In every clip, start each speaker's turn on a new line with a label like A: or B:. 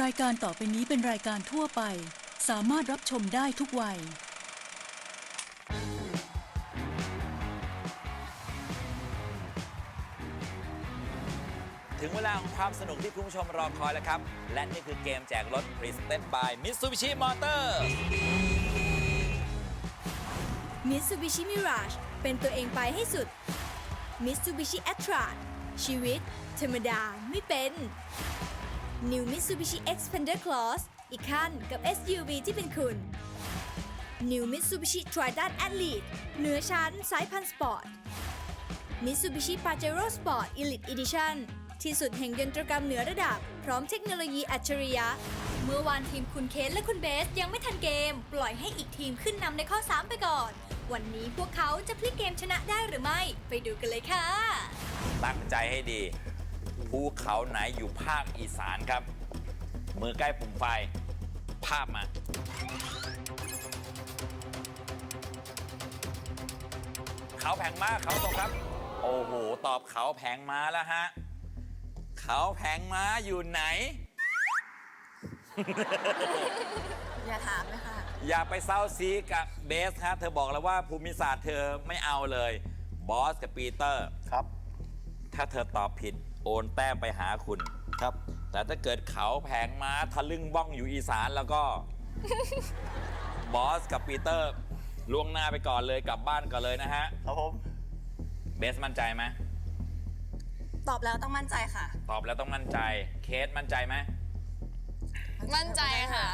A: รายการต่อไปนี้เป็นรายการทั่วไป สามารถรับชมได้ทุกวัย
B: ถึงเวลาของความสนุกที่คุณผู้ชมรอคอยแล้วครับ และนี่คือเกมแจกรถ Presented by Mitsubishi Motors
C: Mitsubishi Mirage เป็นตัวเองไปให้สุด Mitsubishi a t r a ชีวิต ธรรมดาไม่เป็น New Mitsubishi Xpander Cross อีกขั้นกับ SUV ที่เป็นคุณ New Mitsubishi Triton Athlete เหนือชั้นสายพันธุ์สปอร์ต Mitsubishi Pajero Sport Elite Edition ที่สุดแห่งยนตรกรรมเหนือระดับ พร้อมเทคโนโลยีอัจฉริยะ เมื่อวานทีมคุณเคนและคุณเบสยังไม่ทันเกม ปล่อยให้อีกทีมขึ้นนำในข้อ 3 ไปก่อน วันนี้พวกเขาจะพลิกเกมชนะได้หรือไม่ ไปดูกันเลยค่ะ
B: ตั้งใจให้ดี ภูเขาไหนอยู่ภาคอีสานครับ มือใกล้ปุ่มไฟ ภาพมา เขาแผงม้าเขาตกครับ โอ้โห ตอบเขาแผงม้าแล้วฮะ เขาแผงม้าอยู่ไหน
D: อย่าถามเลยค่ะ
B: อย่าไปเศร้าซีกับเบสครับเธอบอกแล้วว่าภูมิศาสตร์เธอไม่เอาเลย บอสกับปีเตอร์
E: ครับ
B: ถ้าเธอตอบผิด โอนแต้มไปหาคุณ
E: ครับ
B: แต่ถ้าเกิดเขาแผงม้าทะลึ่งบ้องอยู่อีสานแล้วก็ บอสกับปีเตอร์ล่วงหน้าไปก่อนเลยกลับบ้านก่อนเลยนะฮะ
E: ครับผม
B: เบสมั่นใจไหม
D: ตอบแล้วต้องมั่นใจค่ะ
B: ตอบแล้วต้องมั่นใจ เคสมั่นใจไหม
F: มั่นใจค่ะ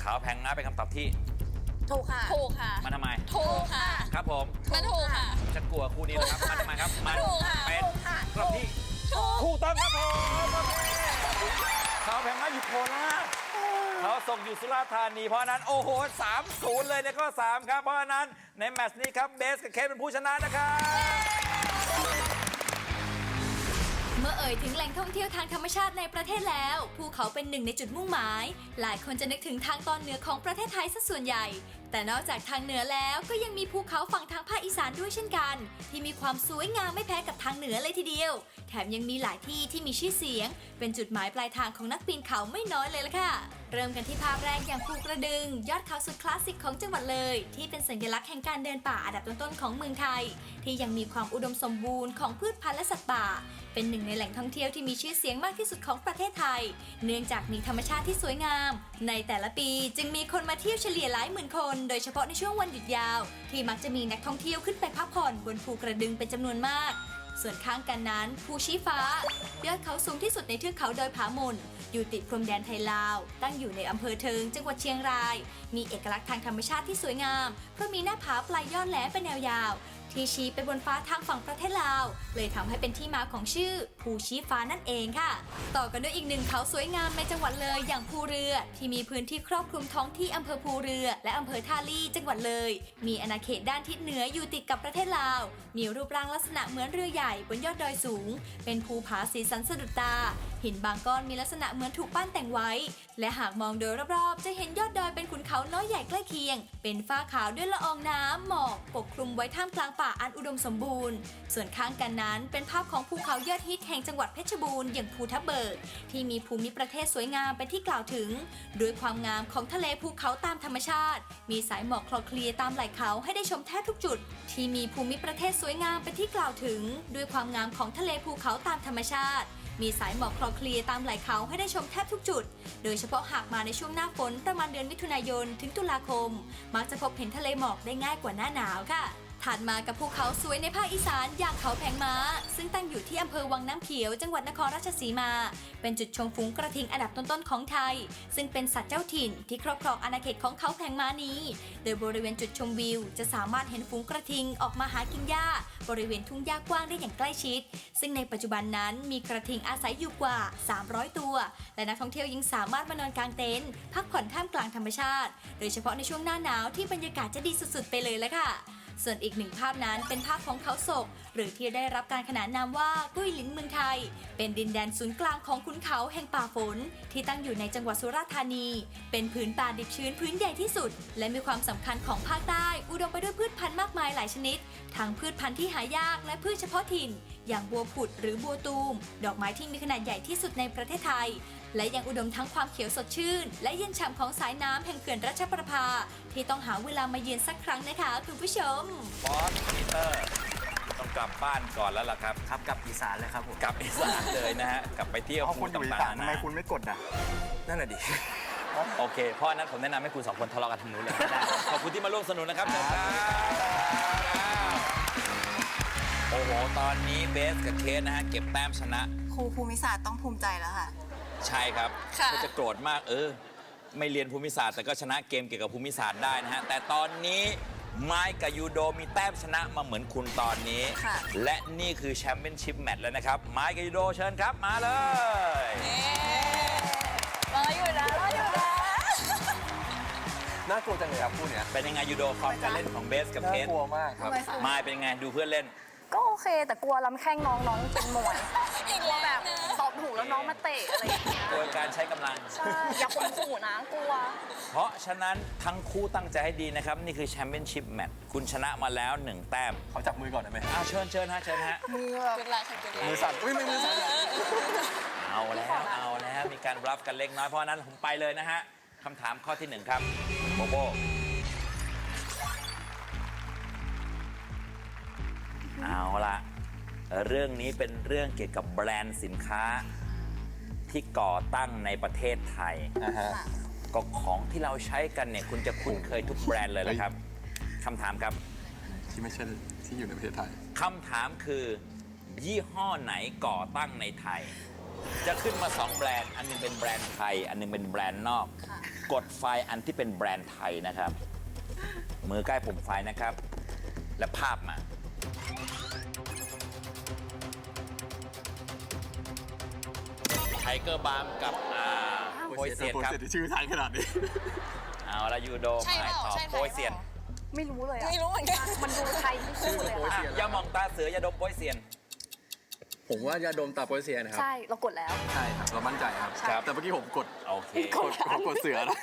B: เขาแผงม้าเป็นคำตอบที่
D: ถูกค่ะ
F: ถูกค่ะ
B: มันทำไม
F: ถูกค่ะ
B: ครับผม
F: มันถูกค่ะ
B: ฉันกลัวคู่นี้นะครับมันทำไมครับมัน
F: ถูกค่ะ
B: เป็น
D: ถูกค่ะ
B: คำที่
F: ถูก
B: ต้องครับผมโอเคขาแผงมาอยู่โคราชเขาส่งอยู่สุราษฎร์ธานีเพราะนั้นโอ้โห3-0 เลยในข้อ 3 ครับ เพราะฉะนั้นในแมตช์นี้ครับเบสกับเคสเป็นผู้ชนะนะครับ
C: มื่อเอ่ยถึงแหล่งท่องเที่ยวทางธรรมชาติในประเทศแล้ว ภูเขาเป็นหนึ่งในจุดมุ่งหมาย หลายคนจะนึกถึงทางตอนเหนือของประเทศไทยซะส่วนใหญ่ แต่นอกจากทางเหนือแล้วก็ยังมีภูเขาฝั่งทางภาคอีสานด้วยเช่นกัน ที่มีความสวยงามไม่แพ้กับทางเหนือเลยทีเดียว แถมยังมีหลายที่ที่มีชื่อเสียง เป็นจุดหมายปลายทางของนักปีนเขาไม่น้อยเลยล่ะค่ะ เริ่มกันที่ภาพแรกอย่างภูกระดึง ยอดเขาสุดคลาสสิกของจังหวัดเลย ที่เป็นสัญลักษณ์แห่งการเดินป่าอันดับต้นๆของเมืองไทย ที่ยังมีความอุดมสมบูรณ์ของพืชพันธุ์และสัตว์ป่า เป็นหนึ่งในแหล่งท่องเที่ยวที่มีชื่อเสียงมากที่สุดของประเทศไทย เนื่องจากมีธรรมชาติที่สวยงาม ในแต่ละปีจึงมีคนมาเที่ยวเฉลี่ยหลายหมื่นคน โดยเฉพาะในช่วงวันหยุดยาว ที่มักจะมีนักท่องเที่ยวขึ้นไปพักผ่อนบนภูกระดึงเป็นจำนวนมาก ส่วนข้างกันนั้นภูชี้ฟ้ายอดเขาสูงที่สุดในเทือกเขาดอยผาหมนอยู่ติดพรมแดนไทยลาว ตั้งอยู่ในอำเภอเทิง จังหวัดเชียงราย มีเอกลักษณ์ทางธรรมชาติที่สวยงาม เพราะมีหน้าผาปลายยอดแหลมเป็นแนวยาว ที่ชี้ไปบนฟ้าทางฝั่งประเทศลาว เลยทำให้เป็นที่มาของชื่อภูชี้ฟ้านั่นเองค่ะ ต่อกันด้วยอีกหนึ่งเขาสวยงามในจังหวัดเลยอย่างภูเรือ ที่มีพื้นที่ครอบคลุมท้องที่อำเภอภูเรือ และอำเภอท่าลี่จังหวัดเลย มีอาณาเขตด้านทิศเหนืออยู่ติดกับประเทศลาว มีรูปร่างลักษณะเหมือนเรือใหญ่บนยอดดอยสูง เป็นภูผาสีสันสะดุดตา หินบางก้อนมีลักษณะเหมือนถูกปั้นแต่งไว้ และหากมองโดยรอบๆ จะเห็นยอดดอยเป็นขุนเขาน้อยใหญ่ใกล้เคียง เป็นฟ้าขาวด้วยละอองน้ำหมอกปกคลุมไว้ท่ามกลางป่าอันอุดมสมบูรณ์ ส่วนข้างกันนั้นเป็นภาพของภูเขายอดฮิตแห่งจังหวัดเพชรบูรณ์อย่างภูทับเบิกที่มีภูมิประเทศสวยงามเป็นที่กล่าวถึง ด้วยความงามของทะเลภูเขาตามธรรมชาติ มีสายหมอกคลอเคลียตามไหล่เขาให้ได้ชมแทบทุกจุด ที่มีภูมิประเทศสวยงามเป็นที่กล่าวถึง ด้วยความงามของทะเลภูเขาตามธรรมชาติ มีสายหมอกคลอเคลียตามไหล่เขาให้ได้ชมแทบทุกจุด โดยเฉพาะหากมาในช่วงหน้าฝนประมาณเดือนมิถุนายนถึงตุลาคม มักจะพบเห็นทะเลหมอกได้ง่ายกว่าหน้าหนาวค่ะ ถัดมากับภูเขาสวยในภาคอีสานอย่างเขาแผงม้า ซึ่งตั้งอยู่ที่อำเภอวังน้ำเขียว จังหวัดนครราชสีมา เป็นจุดชมฝูงกระทิงอันดับต้นๆของไทย ซึ่งเป็นสัตว์เจ้าถิ่นที่ครอบครองอาณาเขตของเขาแผงม้านี้ โดยบริเวณจุดชมวิว จะสามารถเห็นฝูงกระทิงออกมาหากินหญ้า บริเวณทุ่งหญ้ากว้างได้อย่างใกล้ชิด ซึ่งในปัจจุบันนั้นมีกระทิงอาศัยอยู่กว่า 300 ตัว และนักท่องเที่ยวยังสามารถมานอนกลางเต็นท์พักผ่อนท่ามกลางธรรมชาติ โดยเฉพาะในช่วงหน้าหนาวที่บรรยากาศจะดีสุดๆ ไปเลยละค่ะ ส่วนอีกหนึ่งภาพนั้นเป็นภาพของเขาศก หรือที่ได้รับการขนานนามว่ากุ้ยหลินเมืองไทย เป็นดินแดนศูนย์กลางของขุนเขาแห่งป่าฝน ที่ตั้งอยู่ในจังหวัดสุราษฎร์ธานี เป็นผืนป่าดิบชื้นพื้นใหญ่ที่สุด และมีความสำคัญของภาคใต้ อุดมไปด้วยพืชพันธุ์มากมายหลายชนิด ทั้งพืชพันธุ์ที่หายากและพืชเฉพาะถิ่น อย่างบัวผุดหรือบัวตูม ดอกไม้ที่มีขนาดใหญ่ที่สุดในประเทศไทย และยังอุดมทั้งความเขียวสดชื่น และเย็นฉ่ำของสายน้ำแห่งเขื่อนรัชประภา ที่ต้องหาเวลามาเยือนสักครั้งนะคะคุณผู้ชม
B: บอสปีเตอร์ ต้องกลับบ้านก่อนแล้วล่ะครับ
E: ครับกลับอีสานเลยครับผม
B: กลับอีสานเลยนะฮะ กลับไปเที่ยว
E: เอาคุณอยู่อีสานทำไมคุณ
B: ๆ
E: ไม่กดอะ
B: นั่นแหละดิ โอเคเพราะฉะนั้นผมแนะนำให้คุณสองคนทะเลาะกันทางนู้นเลยได้ขอบคุณที่มาร่วมสนุกนะครับเชิญครับโอ้โห ตอนนี้เบสกับเคสนะฮะเก็บแต้มชนะ
D: ครูภูมิศาสตร์ต้องภูมิใจแล้วค่ะ
B: ใช่ครับ
F: ค่ะ
B: ก็จะโกรธมากเออ ไม่เรียนภูมิศาสตร์แต่ก็ชนะเกมเกี่ยวกับภูมิศาสตร์ได้นะฮะ แต่ตอนนี้ไม้กับยูโดมีแต้มชนะมาเหมือนคุณตอนนี้
D: ค่ะ
B: และนี่คือแชมเปี้ยนชิพแมตช์แล้วนะครับ ไม้กับยูโดเชิญครับ มาเลย
F: รออยู่นะรออยู่นะ
E: น่ากลัวจังเลยครับพูดเนี้ย
B: เป็นยังไงยูโดฟอร์มการเล่นของเบสกับ
E: น่า
B: เคส
E: กลัวมากครับ
B: ไม้เป็นยังไงดูเพื่อนเล่น
G: ก็โอเคแต่กลัวลำแข้งน้องน้องเป็นหมวย
F: อีก
G: กลัว
F: แล้ว
G: แบบ
F: นะ
G: ตอบถูกแล้วน้องมาเตะอะไรอย่างเงี้ย
B: โดยการใช้กำลัง
G: ใช่อย่าข่มขู่นะกลัว
B: เพราะฉะนั้นทั้งคู่ตั้งใจให้ดีนะครับ นี่คือแชมเปี้ยนชิพแมตช์คุณชนะมาแล้วหนึ่งแต้ม
E: เขาจับมือก่อนได้ไหม
B: อ้าวเชิญเชิญฮะเชิญฮะ
G: มือแบบ
F: จุดละค่ะจุดละ
E: มือสั่นอุ้ยไม่มือสั่น
B: เอาแล้ว เอาแล้ว มีการรับกันเล็กน้อยเพราะฉะนั้นผมไปเลยนะฮะคำถามข้อที่หนึ่งครับโบโบ เรื่องนี้เป็นเรื่องเกี่ยวกับแบรนด์สินค้าที่ก่อตั้งในประเทศไทย
E: นะฮะ
B: ก็ของที่เราใช้กันเนี่ยคุณจะคุ้นเคยทุกแบรนด์เลยนะครับคำถามครับ
E: ที่ไม่ใช่ที่อยู่ในประเทศไทย
B: คำถามคือ ยี่ห้อไหนก่อตั้งในไทย จะขึ้นมา2แบรนด์ อันหนึงเป็นแบรนด์ไทย อันหนึงเป็นแบรนด์นอก กดไฟล์อันที่เป็นแบรนด์ไทยนะครับ มือใกล้ปุ่มไฟล์นะครับ และภาพมา เกอร์บาร์มกับอ่าโปยเซียนครับ
E: ชื่อไทยขนาดนี้
B: เอาละยูโด
F: ใช่
B: ห
F: เป
B: มาย
F: ล่า
B: ตอบ
F: ใช่ไท
B: โป
F: ย
B: ยเซียน
G: ไม่รู้เลยอะ
F: ไม่รู้เหมือนกัน
G: มันดูไทยทั้งคู่เลย
E: โปย
G: อะ
E: เซียน
B: อย่ามองตาเสืออย่าดมโปยเซียน
E: ผมว่ายาดมตาโปรเซียนะครับ
G: ใช่ เรากดแล้ว
E: ใช่ครับ เรามั่นใจครับ
B: ครับ
E: แต่เมื่อกี้ผมกด
B: โอเค
E: กดผมกดเสือนะ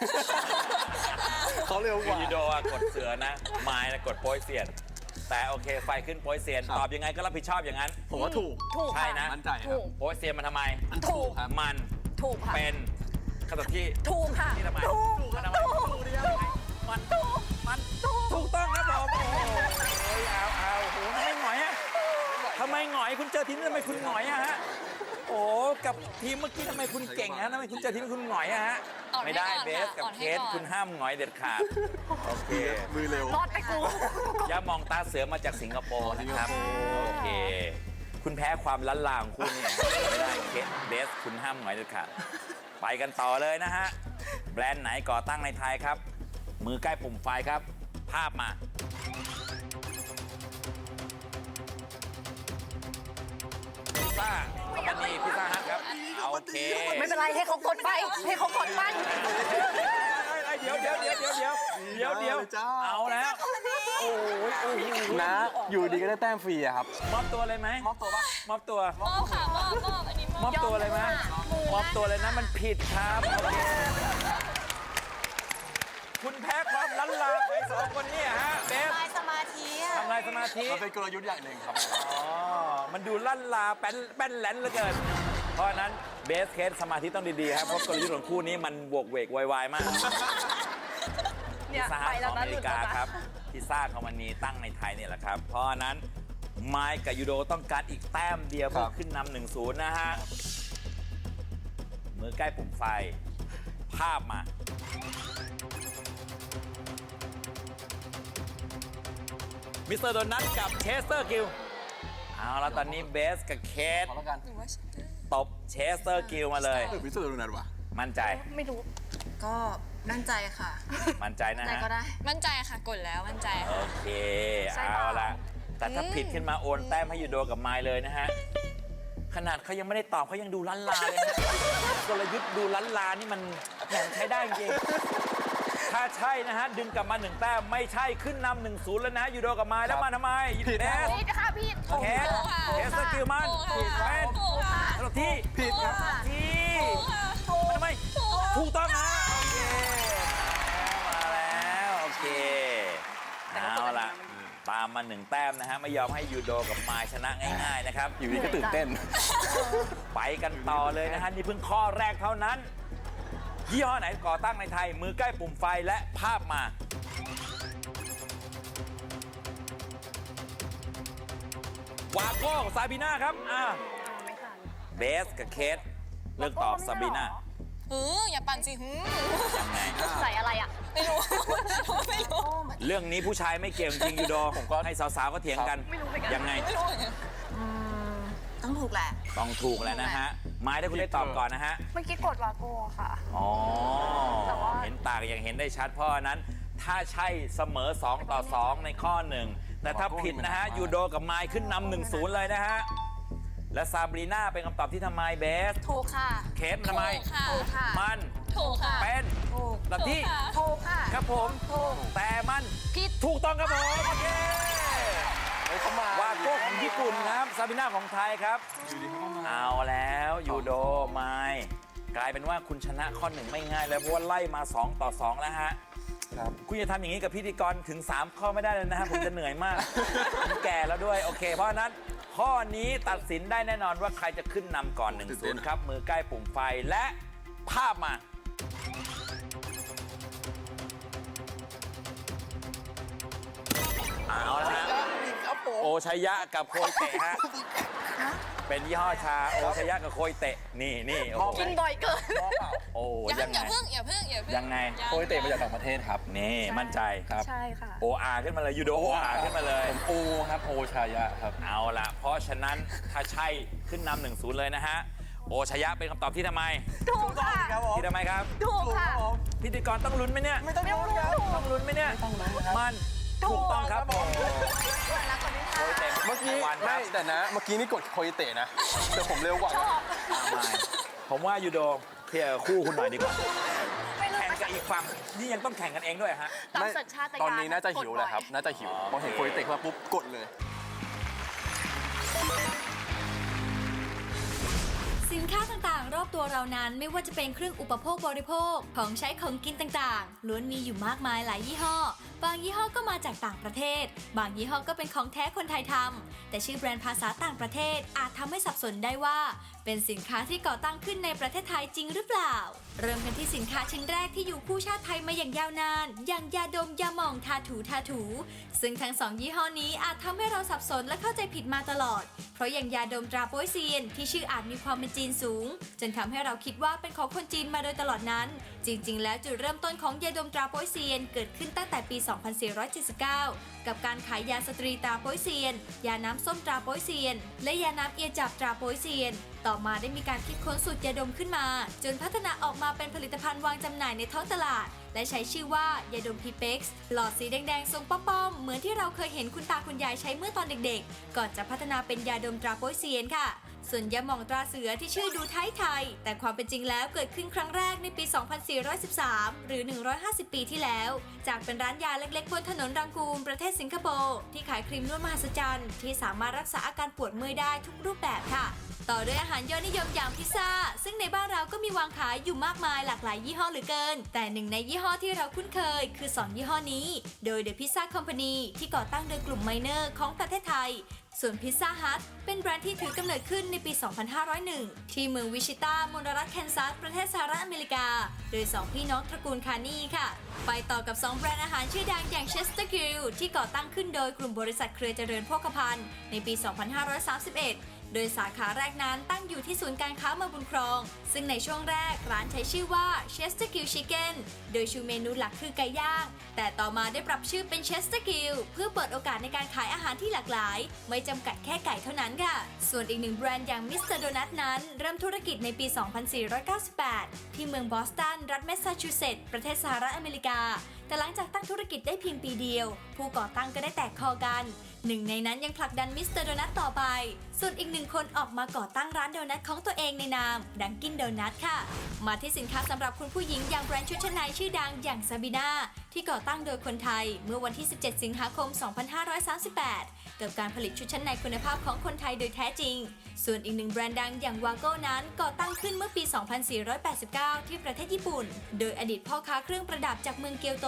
E: เขาเร็วกว่า
B: ยูโดอะกดเสือนะไม้นะกดโปยเซียน แต่โอเคไฟขึ้นโปยเซียน
E: ครับ
B: ตอบยังไงก็รับผิดชอบอย่างนั้น
E: ผมว่าถูก
G: ถูก
B: ใช่
G: ค่ะ
B: นะ
E: มั่นใจครั
G: ถู
E: บ
G: ก
B: โปยเซียนมันทำไม
E: ถูกครับ
B: มัน
G: ถูกค่ะ
B: เป็นคำตอบที่
G: ถูกค่ะ
B: ที่ทำไม
G: ถูก
B: มันทำไมมันมันถูกต้องครับผมโอ้โหเอาเอาโอ้โหทำไมหงอยอะทำไมหงอยคุณเจอทีมนี้ทำไมคุณหงอยอะฮะ โอ้กับทีมเมื่อกี้ทำไมคุณเก่งฮะทำไมคุณเจอทีมนี้คุณหงอยอะฮะ
F: อ่อนให้
B: ไม่ได้
F: ก่อน
B: เบส
F: ค่ะ
B: กับ
F: อ่อน
B: เค
F: ให้
B: ส
F: ก่อน
B: คุณห้ามหงอยเด็ดขาดโอเค
E: มือเร็ว
G: รอดไปกู
B: อย่ามองตาเสือมาจากสิงคโปร์นะครับโอเค คุณแพ้ความล้านลาของคุณเนี่ยไม่ได้เคสเบสคุณห้ามหน่อยเด็ดขาดไปกันต่อเลยนะฮะแบรนด์ไหนก่อตั้งในไทยครับ มือใกล้ปุ่มไฟครับ ภาพมาพิซซ่า คอมพานีพิซซ่าฮัทครับโอเค
G: ไม่เป็นไรให้เขากดไป ให้เขากดไป
B: เดี๋ยวเดี๋ยวเดี๋ยวเดี๋ยวเดี๋ยวเดี๋ยวเดี๋ยว
E: จ้า
B: เอาแล้วโอ้ยโอ้ย
E: นะอยู่ดีก็ได้แต้มฟรีอะครับ
B: มอบตัวเลยไหมมอบตัวปะมอบตัว
F: มอบค่ะมอบมอบอันนี้ม
B: ม
F: อ
B: อ
F: บบ
B: ตัวเลยไหมมอบตัวเลยนะมันผิดครับโอเคคุณแพ้ความลันลาไปสองคนเนี่ยฮะเบส
D: ลายสมาธิอะ
B: ทำลายสมาธิ
E: มันเป็นกลยุทธ์อย่างหนึ่งครับ
B: อ๋อ มันดูลั่นลาแป้นแป้นแหลนเหลือเกิน เพราะฉะนั้นเบสเคสสมาธิต้องดี ๆ ครับ เพราะกลยุทธ์ของคู่นี้มันบวกเวกวายๆ มาก
G: เนี่ย
B: พิซซ่า
G: ไป
B: ข
G: แล้ว
B: อง
G: นะ
B: อเมริกา
G: หลุดแล้วนะ
B: ครับพิซซ่าคอมมานีตั้งในไทยเนี่ยแหละครับ เพราะฉะนั้นไมค์กับยูโดต้องการอีกแต้มเดียวเพื่อขึ้นนำหนึ่งศูนย์นะฮะ มือใกล้ปุ่มไฟ ภาพมา มิสเตอร์โดนัทกับเชสเตอร์กิลเอาแล้วตอนนี้เบสกับเคส
E: ขอแล้วกัน
B: ตบเชสเตอร์กิลมาเลย
E: เออพิสูจน์ตรงนั้นวะ
B: มั่นใจ
G: ไม่รู้
D: ก็มั่นใจค่ะ
B: มั่นใจนะ
D: ไหน
B: ฮะ
D: ก็ได้
F: มั่นใจค่ะกดแล้วมั่นใจ
B: โอ
F: ค่ะ
B: เค
G: ใช่
B: เอา
G: เปล่า
B: ละแต่ถ้าผิดขึ้นมาโอนแต้มให้ยูโดกับไมล์เลยนะฮะขนาดเขายังไม่ได้ตอบเขายังดูล้านลาเลยนะกลยุทธ์ดูล้านลานี่มันอย่างใช้ได้จริงๆ ถ้าใช่นะฮะ ดึงกลับมาหนึ่งแต้มไม่ใช่ขึ้นนำหนึ่งศูนย์แล้วนะยูโดกับไมล์แล้วมาทำไมยู
E: ผิด
B: เน
E: นะ
B: ส
G: ผิดค่ะผิด
B: แคสแคสสกิลมัน
F: ถูกค่ะ
B: เป็น
F: ถูกค่ะ
B: สำหรับที่
E: ผิดครับ
B: ที่
F: ถูกค่ะ
B: ทำไมถูกต้องนะโอเคมาแล้วโอเคเอาละตามมาหนึ่งแต้มนะฮะ ไม่ยอมให้ยูโดกับไมล์ชนะง่ายๆนะครับ
E: อยู่ดีก็ตื่นเต้น
B: ไปกันต่อเลยนะฮะ นี่เพิ่งข้อแรกเท่านั้น ยี่ห้อไหนก่อตั้งในไทย มือใกล้ปุ่มไฟและภาพมา วาโก้กับซาบีนาครับ อ่าเบสกับเคสเลือกตอบซาบีนา
F: หืออย่าปั่นสิหือ
B: ยังไง
G: ใส่อะไรอะ
F: ไม่รู้ ไม่รู้
B: เรื่องนี้ผู้ชายไม่เกี่ยวจริงยูโดผมก็ให้สาวๆก็เถียงกัน ยังไง
D: ถูกแหละ
B: ต้องถูกแล้วนะฮะไม้ถ้าคุณได้ตอบก่อนนะฮะ
G: เมื่อกี้กดวาโก้ค่ะ
B: อ๋อ
G: แต่ว่า
B: เห็นต่างอย่างเห็นได้ชัดเพราะฉะนั้น ถ้าใช่เสมอ 2 ต่อ 2 ในข้อหนึ่งแต่ถ้าผิดนะฮะ ยูโดกับไมค์ขึ้นนำหนึ่งศูนย์เลยนะฮะ และซาบรีนาเป็นคำตอบที่ทำไมเบส
D: ถูกค่ะ
B: เคสมันทำไม
F: ถูกค่ะ
D: ถูกค่ะ
B: มัน
F: ถูกค่ะ
B: เป็น
D: ถูก
B: แบบที่
F: ถูกค่ะ
D: ถูกค่ะ
B: ครับผม
D: ถูก
B: แต่มัน
F: ผิด
B: ถูกต้องครับผม โอเค
E: เฮ้ยเขามาวา
B: โก้ของ ญี่ปุ่นครับซาบิน่าของไทยครับ เอาแล้วยูโดไมค์กลายเป็นว่าคุณชนะข้อหนึ่งไม่ง่ายแล้วเพราะว่าไล่มา 2 ต่อ 2 แล้วฮะ
E: ครับ
B: คุณจะทำอย่างนี้กับพิธีกรถึง 3 ข้อไม่ได้เลยนะฮะผมจะเหนื่อยมาก ผมแก่แล้วด้วยโอเค เพราะฉะนั้นข้อนี้ตัดสินได้แน่นอนว่าใครจะขึ้นนำก่อน1นศูนย์ครับมือใกล้ปุ่มไฟและภาพมา เอาละฮะ
E: ครับ ผม
B: โอชัยยะกับโคยเตะฮะ เป็นยี่ห้อชาโอชัยยะกับโคยเตะ นี่นี่โอ้โห
G: กินบ่อยเกิน
B: โอ้
F: อย่า
B: ยัง
F: อ
B: ไง
F: ย่าเพิ่งอย่าเพิ่งอย่าเพิ่ง
B: ยังไง
E: โคยเตะมาจากต่างประเทศครับ
B: นี่มั่นใจ
E: ครับ
G: ใช่ค่ะ
B: โออาขึ้นมาเลยยูโดโออาขึ้นมาเลย
E: ผมโอครับโอชายะครับ
B: เอาล่ะ เพราะฉะนั้นถ้าใช่ขึ้นนำหนึ่งศูนย์เลยนะฮะ โอชยะเป็นคำตอบที่ทำไม
G: ถูกค่ะ
B: ที่ทำไมครับ
G: ถูกค่ะ
B: พิธีกรต้องลุ้นไหมเนี่ย
E: ไม่ต้องรู้ครับ
B: ต้องลุ้นไหมเนี่ย
E: ต้องลุ้นครับ
B: มันถูกต้องครับผมโคยเตะ
E: เมื่อกี้
B: วันค
E: ไม่
B: รับ
E: แต่นะ เมื่อกี้นี่กดโคยเตะนะ แต่ผมเร็วกว่านะ
B: ไม่ผมว่ายูโดเคลียร์คู่คุณหน่อยดีกว่า
G: ไม่รู้
B: แข่งกับอีกฝั่งนี่ยังต้องแข่งกันเองด้วยฮะ
G: ตาม
E: ไม่
G: สัญชาตญาณ
E: ตอนนี้น่าจะหิว
G: กดบ่อย
E: แหละครับ น่าจะหิวพอเห็นโคยเตะเข้ามาปุ๊บกดเลย
C: สินค้า เรานั้นไม่ว่าจะเป็นเครื่องอุปโภคบริโภคของใช้ของกินต่างๆล้วนมีอยู่มากมายหลายยี่ห้อ บางยี่ห้อก็มาจากต่างประเทศ บางยี่ห้อก็เป็นของแท้คนไทยทำแต่ชื่อแบรนด์ภาษาต่างประเทศอาจทำให้สับสนได้ว่า เป็นสินค้าที่ก่อตั้งขึ้นในประเทศไทยจริงหรือเปล่า เริ่มกันที่สินค้าชิ้นแรกที่อยู่คู่ชาติไทยมาอย่างยาวนาน อย่างยาดมยาหม่องทาถูทาถู ซึ่งทั้งสองยี่ห้อนี้อาจทำให้เราสับสนและเข้าใจผิดมาตลอด เพราะอย่างยาดมตราโป้ยเซียน ที่ชื่ออาจมีความเป็นจีนสูง จนทำให้เราคิดว่าเป็นของคนจีนมาโดยตลอดนั้น จริง ๆ แล้วจุดเริ่มต้นของยาดมตราโป้ยเซียน เกิดขึ้นตั้งแต่ปี 2479 กับการขายยาสตรีตราโป้ยเซียน ยาน้ำส้มตราโป้ยเซียน และยาน้ำเอียจับตราโป้ยเซียนต่อมาได้มีการคิดค้นสูตรยาดมขึ้นมา จนพัฒนาออกมาเป็นผลิตภัณฑ์วางจำหน่ายในท้องตลาด และใช้ชื่อว่ายาดมพีเป็กซ์หลอดสีแดงๆ ทรงป้อมๆ เหมือนที่เราเคยเห็นคุณตาคุณยายใช้เมื่อตอนเด็กๆ ก่อนจะพัฒนาเป็นยาดมตราโป้ยเซียนค่ะ ส่วนยาหม่องตราเสือที่ชื่อดูไทยไทย แต่ความเป็นจริงแล้วเกิดขึ้นครั้งแรกในปี 2413 หรือ 150 ปีที่แล้ว จากเป็นร้านยาเล็กๆ บนถนนรังกูนประเทศสิงคโปร์ที่ขายครีมนวดมหัศจรรย์ที่สามารถรักษาอาการปวดเมื่อยได้ทุกรูปแบบค่ะ ต่อด้วยอาหารยอดนิยมอย่างพิซซ่า ซึ่งในบ้านเราก็มีวางขายอยู่มากมายหลากหลายยี่ห้อเหลือเกิน แต่หนึ่งในยี่ห้อที่เราคุ้นเคย คือ 2 ยี่ห้อนี้ โดย The Pizza Company ที่ก่อตั้งโดยกลุ่มไมเนอร์ของประเทศไทย ส่วนพิซซ่าฮัทเป็นแบรนด์ที่ถือกำเนิดขึ้นในปี 2501 ที่เมืองวิชิตามณรัฐแคนซัส ประเทศสหรัฐอเมริกา โดย 2 พี่น้องตระกูลคาร์นี่ค่ะ ไปต่อกับ 2 แบรนด์อาหารชื่อดังอย่างเชสเตอร์กิลที่ก่อตั้งขึ้นโดยกลุ่มบริษัทเครือเจริญโภคภัณฑ์ในปี 2531 โดยสาขาแรกนั้นตั้งอยู่ที่ศูนย์การค้าเมืองบุญครอง ซึ่งในช่วงแรกร้านใช้ชื่อว่า Chester Grill Chicken โดยชูเมนูหลักคือไก่ย่าง แต่ต่อมาได้ปรับชื่อเป็น Chester Grill เพื่อเปิดโอกาสในการขายอาหารที่หลากหลาย ไม่จำกัดแค่ไก่เท่านั้นค่ะ ส่วนอีกหนึ่งแบรนด์อย่าง Mr. Donut นั้น เริ่มธุรกิจในปี 2498 ที่เมืองบอสตัน รัฐแมสซาชูเซตส์ประเทศสหรัฐอเมริกา แต่หลังจากตั้งธุรกิจได้เพียงปีเดียว ผู้ก่อตั้งก็ได้แตกคอกัน หนึ่งในนั้นยังผลักดันมิสเตอร์โดนัทต่อไป ส่วนอีกหนึ่งคนออกมาก่อตั้งร้านโดนัทของตัวเองในนามดังกินโดนัทค่ะ มาที่สินค้าสำหรับคุณผู้หญิงอย่างแบรนด์ชุดชั้นในชื่อดังอย่างซาบิน่าที่ก่อตั้งโดยคนไทยเมื่อวันที่ 17 สิงหาคม 2538 กับการผลิตชุดชั้นในคุณภาพของคนไทยโดยแท้จริง ส่วนอีกหนึ่งแบรนด์ดังอย่างวาโก้นั้นก่อตั้งขึ้นเมื่อปี 2489 ที่ประเทศญี่ปุ่น โดยอดีตพ่อค้าเครื่องประดับจากเมืองเกียวโต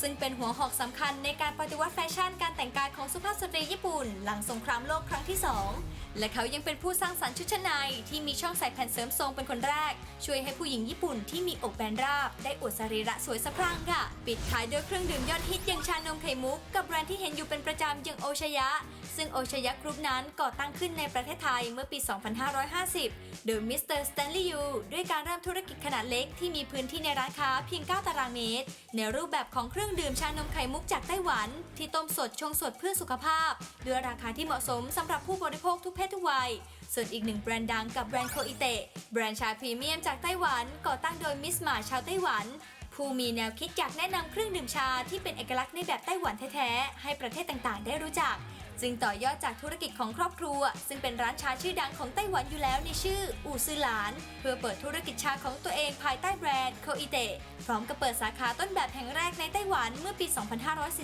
C: ซึ่งเป็นหัวหอกสำคัญในการปฏิวัติแฟชั่นการแต่งกายของสุภาพสตรีญี่ปุ่น หลังสงครามโลกครั้งที่ 2 และเขายังเป็นผู้สร้างสรรค์ชุดชั้นในที่มีช่องใส่แผ่นเสริมทรงเป็นคนแรก ช่วยให้ผู้หญิงญี่ปุ่นที่มีอกแบนราบ ได้อวดสรีระสวยสะพรั่งค่ะ ปิดท้ายด้วยเครื่องดื่มยอดฮิตอย่างชานมไข่มุก กับแบรนด์ที่เห็นอยู่เป็นประจำอย่างโอชยะ ซึ่งโอชยะกรุ๊ปนั้นก่อตั้งขึ้นในประเทศไทยเมื่อปี 2550 โดยมิสเตอร์สแตนลีย์ยูด้วยการเริ่มธุรกิจขนาดเล็กที่มีพื้นที่ในร้านค้าเพียง 9 ตารางเมตร ในรูปแบบของเครื่องดื่มชานมไข่มุกจากไต้หวัน ที่ต้มสดชงสดเพื่อสุขภาพ ด้วยราคาที่เหมาะสมสำหรับผู้บริโภคทุกเพศทุกวัย ส่วนอีกหนึ่งแบรนด์ดังกับแบรนด์โคอิเตะแบรนด์ชาพรีเมียมจากไต้หวัน ก่อตั้งโดยมิสหมาชาวไต้หวันผู้มีแนวคิดอยากแนะนำเครื่องดื่มชาที่เป็นเอกลักษณ์ในแบบไต้หวันแท้ ๆ ให้ประเทศต่าง ๆ ได้รู้จัก จึงต่อยอดจากธุรกิจของครอบครัว ซึ่งเป็นร้านชาชื่อดังของไต้หวันอยู่แล้วในชื่อ อู่ซือหลาน เพื่อเปิดธุรกิจชาของตัวเองภายใต้แบรนด์โคอิเตะพร้อมกับเปิดสาขาต้นแบบแห่งแรกในไต้หวันเมื่อปี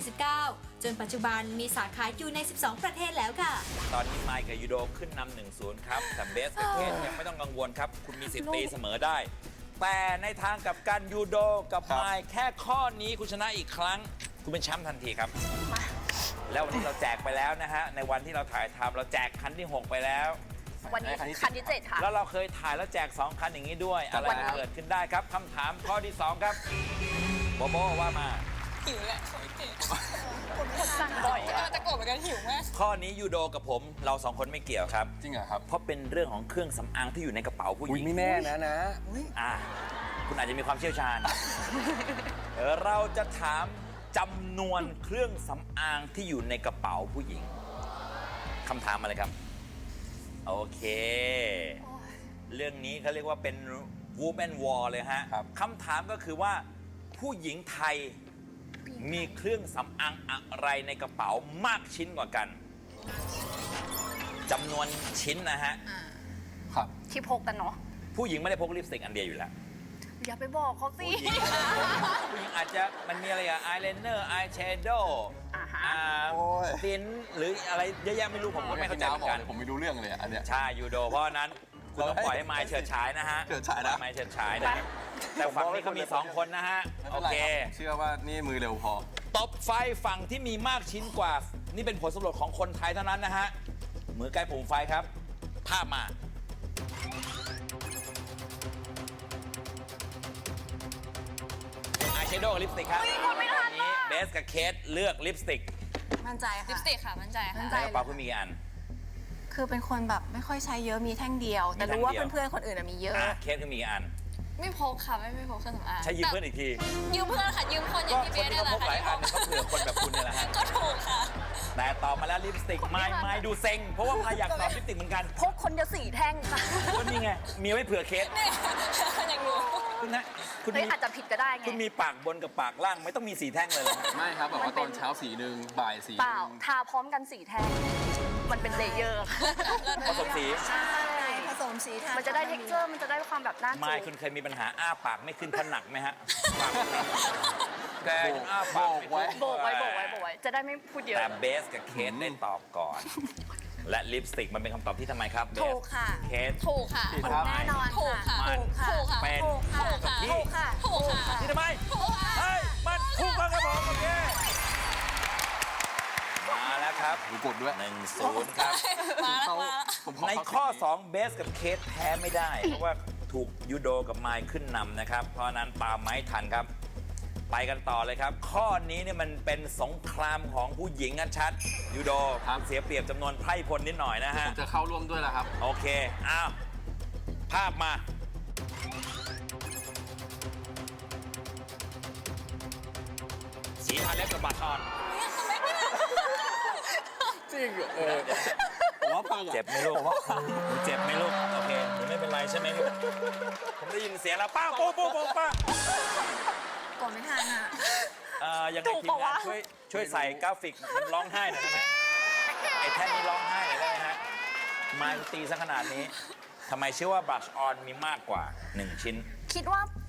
C: 2549 จนปัจจุบันมีสาขาอยู่ใน 12 ประเทศแล้วค่ะ
B: ตอนนี้ไมค์กับยูโดขึ้นนำหนึ่งศูนย์ครับแต่เบสกับเคนยังไม่ต้องกังวลครับ คุณมีสิทธิ์ตีเสมอได้ แต่ในทางกับการยูโดกับ
E: ครับ
B: ไมค์แค่ข้อนี้คุณชนะอีกครั้ง คุณเป็นแชมป์ทันทีครับ แล้ววันนี้เราแจกไปแล้วนะฮะ ในวันที่เราถ่ายทำเราแจกคันที่ 6 ไปแล้ว
G: วันนี้
E: ได้
G: คันที่เจ็ดค่ะ
B: แล้วเราเคยถ่ายแล้วแจก 2 คันอย่างนี้ด้วย อะไร
G: วันนี้
B: เกิดขึ้นได้ครับคำถามข้อที่ 2 ครับโบโบว่ามา
F: หิวแหละโอยเก๋
G: สั่งบ่อย
F: เออตะโกนเหมือนกันหิวมาก
B: ข้อนี้ยูโดกับผมเราสองคนไม่เกี่ยวครับ
E: จริงเหรอครับ
B: เพราะเป็นเรื่องของเครื่องสำอางที่อยู่ในกระเป๋าผู้ห
E: อุ้ย
B: ญิง
E: ไม่แน่นะนะ
B: อ่าคุณอาจจะมีความเชี่ยวชาญเออเราจะถาม จำนวนเครื่องสำอางที่อยู่ในกระเป๋าผู้หญิงคำถามอะไรครับ โอเค เรื่องนี้เขาเรียกว่าเป็น woman war เลยฮะ
E: ครับ
B: คำถามก็คือว่าผู้หญิงไทยมีเครื่องสำอางอะไรในกระเป๋ามากชิ้นกว่ากันจำนวนชิ้นนะฮะ
E: ครับ
G: ที่พกกันเนาะ
B: ผู้หญิงไม่ได้พกลิปสติกอันเดียวอยู่แล้ว
G: อย่าไปบอกเขาสิ
B: ผู้หญิงผู้หญิงอาจจะมันมีอะไรอะอายไลเนอร์อายแชโดว์
G: อ่าฮะ
E: โอ้ย
B: ตินหรืออะไรเยอะแยะไม่รู้ผมก็ไม่เข้าใจเหมือนกัน
E: ผมไม่รู้เรื่องเลยอะอันเนี้ย
B: ใช่ยูโด เพราะฉะนั้นคุณต้องปล่อยให้ไมค์เฉิดฉายนะฮะ
E: เฉิดฉายนะ
B: ปล่อไมค์เฉิดฉายนะแต่ฝั่งนี้เขามี 2 คนนะฮะ
E: ไม่
B: โอ
E: เป็นไร
B: เค
E: ครับผมเชื่อว่านี่มือเร็วพอ
B: ตบไฟฝั่งที่มีมากชิ้นกว่า นี่เป็นผลสำรวจของคนไทยเท่านั้นนะฮะ มือใกล้ปุ่มไฟครับ ภาพมา ชโดว์ลิปสติกครับตอนนี้เบสกับเคสเลือกลิปสติก
D: มั่นใจ
F: ลิป
D: ค่ะ
F: สติกค่ะ มั่นใจ
D: มั่
F: ค่ะ
D: นใจ
B: ในกระเป๋าคุณมีกี่อัน
D: คือเป็นคนแบบไม่ค่อยใช้เยอะมีแท่งเดียว แต่
B: มีแท่ง
D: รู้ว่า
B: เดียว
D: เพื่อนๆคนอื่นอะมีเยอะ
B: อะเคสคุณมีกี่อัน
F: ไม่พกค่ะ ไม่ไม่พกเครื่องสำอาง
B: ใช้ยืมเพื่อนอีกที
F: ยืมเพื่อนค่ะยืมคนอ
B: ก็
F: ย่างพี่
B: ค
F: เบ
B: น
F: ส
B: ที่
F: เนี่ยแห
B: เขา
F: ละ
B: พกหลายอันก็เผื่อคนแบบคุณเนี่ยแหละฮะ
F: ก็ถูกค่ะ
B: แต่ตอบมาแล้วลิปสติกไม่ไม่ดูเซ็ง เพราะว่าพายอยากตอบลิปสติกเหมือนกัน
G: พกคนเดียวสี่แท่งค่ะ
B: ก็นี่ไงมีไว้เผื่อเคส
F: อย่างหนู
B: คุณนะคุณ
G: เฮ้ย
B: มี
G: อาจจะผิดก็ได้ไง
B: คุณมีปากบนกับปากล่างไม่ต้องมีสีแท่งเลยเหรอฮะ
E: ไม่ครับแบบว่าตอนเช้าสีหนึ่งบ่ายสีห
G: เป
E: นึ่
G: ล่างทาพร้อมกันสี่แท่งมันเป็นเลเยอร์
B: ผสมสี
D: ใช่ผสมสีทา
G: มันจะได้เท็กเจอร์มันจะได้ความแบบน่าจู
B: ไม่
G: บ
B: คุณเคยมีปัญหาอ้าปากไม่ขึ้นถนักไหมฮะปากแกจนอ้าปาก
E: โบกไว้
G: โบกไว้โบกไว้โบกไว้จะได้ไม่พูดเยอะ
B: แต่เบสกับเคสได้ตอบก่อน และลิปสติกมันเป็นคำตอบที่ทำไมครับเบส
D: ถูกค่ะ
B: เคส
F: ถูกค่ะ
B: ถูกครับ
D: แน่นอน
F: ถูกค่ะ
D: ถูกค่ะ
F: ถูกค่ะ
B: เป็น
D: ถูกค่ะ
F: ถูกค่ะ
D: ถูกค่ะ
F: ถูกค่ะ
B: ที่ทำไม
F: ถูกค่ะ
B: เฮ้ยมันถูกต้องครับผมโอเคมาแล้วครับ
E: ดูกดด้วย
B: หนึ่งศูนย์ครับ
F: มาแล้ว
E: เขา
F: มาแล้ว
E: ผมขอ
B: ใน
E: เข้า
B: ข้อ
E: สี
B: 2เบสกับเคสแพ้ไม่ได้ เพราะว่าถูกยูโดกับไมค์ขึ้นนำนะครับ เพราะฉะนั้นตามไม้ทันครับ ไปกันต่อเลยครับ ข้อนี้เนี่ยมันเป็นสงครามของผู้หญิงกันชัดยูโด
E: ครับ
B: เสียเปรียบจำนวนไพร่พลนิดหน่อยนะ
E: ผ
B: ฮะ
E: มจะเข้าร่วมด้วยแล้วครับ
B: โอเค อ้าว ภาพมา สีทาเล็บกับบาทอน
E: จริงเออผมว่าพังอะ
B: เจ็บไหมลูกหนูเจ็บไหมลูก โอเคหนูไม่เป็นไรใช่ไหมลูก ผมได้ยินเสียงแล้วป้าโป๊ะโป๊ะโป๊ะป้า ก
D: ดไม่ทันอะ
B: เอ่อยังไงทีมงานช่วยช่วยใส่กราฟิกมันร้องไห้หน่อยได้ไหมไอ้แท่นนี้ร้องไห้หน่อยได้ไหมฮะมาตีซะขนาดนี้ทำไมเชื่อว่าบ u ชออนมีมากกว่า 1 ชิ้น
G: คิดว่าพก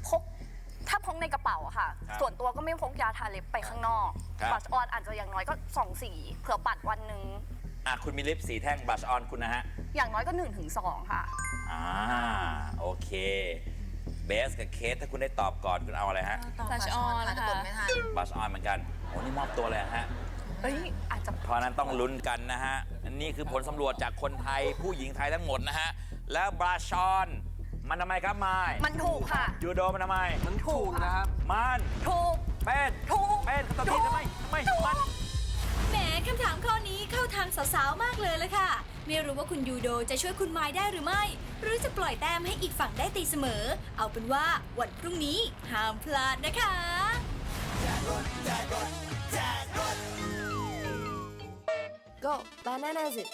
G: ถ้าพกในกระเป๋าอะค่ะ
B: ครับ
G: ส่วนตัวก็ไม่พกยาทาเล็บไปข้างนอก
B: ครับ
G: บัตรออนอาจจะอย่างน้อยก็สองสีเผื่อปัดวันหนึ่ง
B: อะคุณมีลิปสีแท่งบ u ชออนคุณนะฮะ
G: อย่างน้อยก็หนึ่งถึงสองค่ะ
B: อ่า โอเค เบสกับเคสถ้าคุณได้ตอบก่อนคุณเอาอะไรฮะ
D: ต่อ
F: Blush on
D: อาจจะ
F: นะคะ
D: กดไม่ทัน
B: บ u ชออนเหมือนกันโอ้นี่มอบตัวเลยเหรอฮะ
G: เอ้ยอาจจะ
B: เพราะฉะนั้นต้องลุ้นกันนะฮะอันนี้คือผลสำรวจจากคนไทยผู้หญิงไทยทั้งหมดนะฮะ แล้วบราชอน มันทำไมครับไมาย
G: มันถูกค่ะ
B: ยูโดมันทำไม
E: มันถูกนะครับ
B: มัน
G: ถูก
B: เป็น
G: ถูก
B: เป็นคำตอบที่ทำไมไม่มัน
C: แหมคำถามข้อนี้เข้าทางสาวๆ มากเลยละค่ะ ไม่รู้ว่าคุณยูโดจะช่วยคุณไม้ได้หรือไม่ หรือจะปล่อยแต้มให้อีกฝั่งได้ตีเสมอ เอาเป็นว่าวันพรุ่งนี้ห้ามพลาดนะคะ
F: Go bananas it